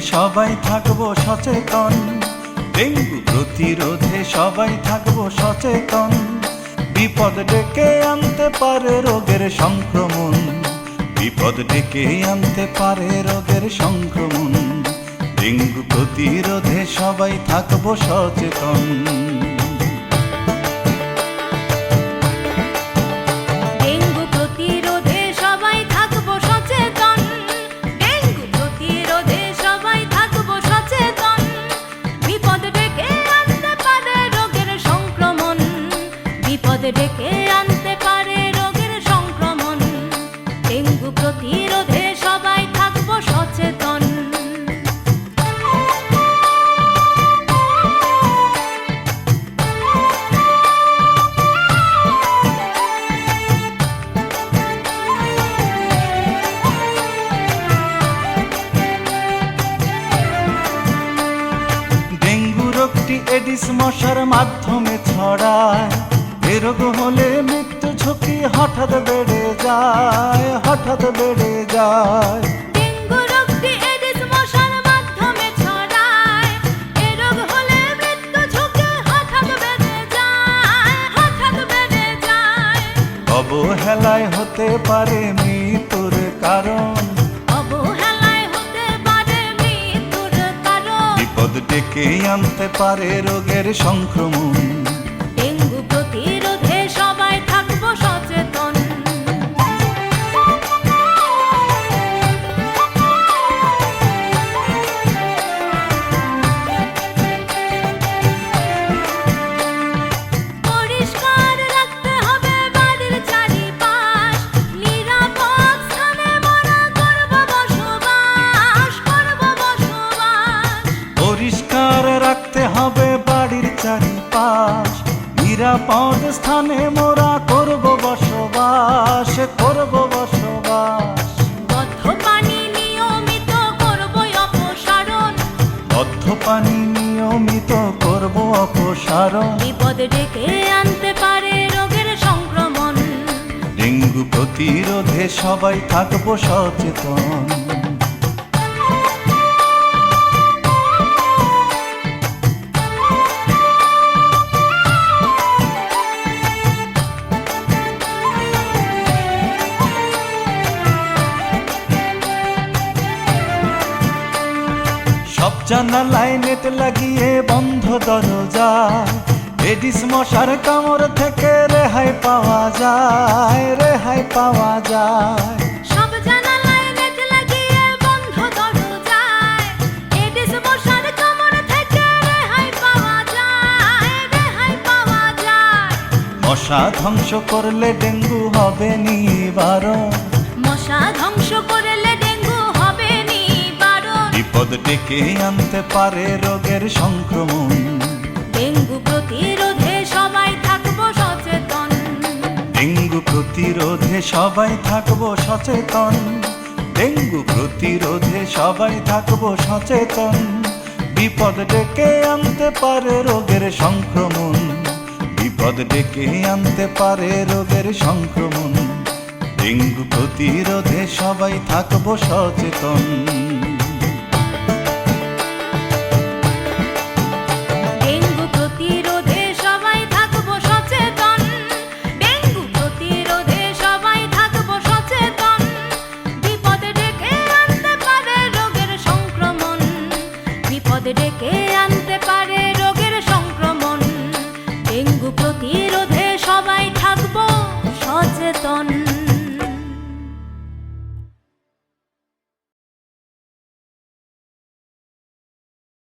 সবাই থাকব সচেতন। ডেঙ্গু প্রতিরোধে সবাই থাকব সচেতন। বিপদ ডেকে আনতে পারে রোগের সংক্রমণ। বিপদ ডেকে আনতে পারে রোগের সংক্রমণ। ডেঙ্গু প্রতিরোধে সবাই থাকব সচেতন। এডিস মশার মাধ্যমে ছড়ায়। এ রোগ হলে মৃত্যু ঝুঁকি হঠাৎ বেড়ে যায় হঠাৎ বেড়ে যায়। ডেঙ্গু রোগটি এডিস মশার মাধ্যমে ছড়ায়। এ রোগ হলে মৃত্যু ঝুঁকি হঠাৎ বেড়ে যায় হঠাৎ বেড়ে যায়। অবহেলায় হতে পারে মৃত্যুর কারণ। ডেকে আনতে পারে রোগের সংক্রমণ। ডেঙ্গু প্রতিরোধে সবাই থাকব সচেতন। স্থানে মোরা করব বসবাস করব বসবাস। বদ্ধ পানি নিয়মিত করব অপসারণ। বদ্ধ পানি নিয়মিত করব অপসারণ। বিপদ ডেকে আনতে পারে রোগের সংক্রমণ। ডেঙ্গু প্রতিরোধে সবাই থাকব সচেতন। জানালায় নেট লাগিয়ে বন্ধ দরজা। এডিস মশার কামড় থেকে রেহাই পাওয়া যায় রেহাই পাওয়া যায়। সব জানালায় নেট লাগিয়ে বন্ধ দরজায় এডিস মশার কামড় থেকে রেহাই পাওয়া যায় রেহাই পাওয়া যায়। মশা ধ্বংস করলে ডেঙ্গু হবে নিবারণ। মশা ধ্বংস করলে বিপদ ডেকে আনতে পারে রোগের সংক্রমণ। ডেঙ্গু প্রতিরোধে সবাই থাকব সচেতন। ডেঙ্গু প্রতিরোধে সবাই থাকব সচেতন। ডেঙ্গু প্রতিরোধে সবাই থাকব সচেতন। বিপদ ডেকে আনতে পারে রোগের সংক্রমণ। বিপদ ডেকে আনতে পারে রোগের সংক্রমণ। ডেঙ্গু প্রতিরোধে সবাই থাকব সচেতন। ডেকে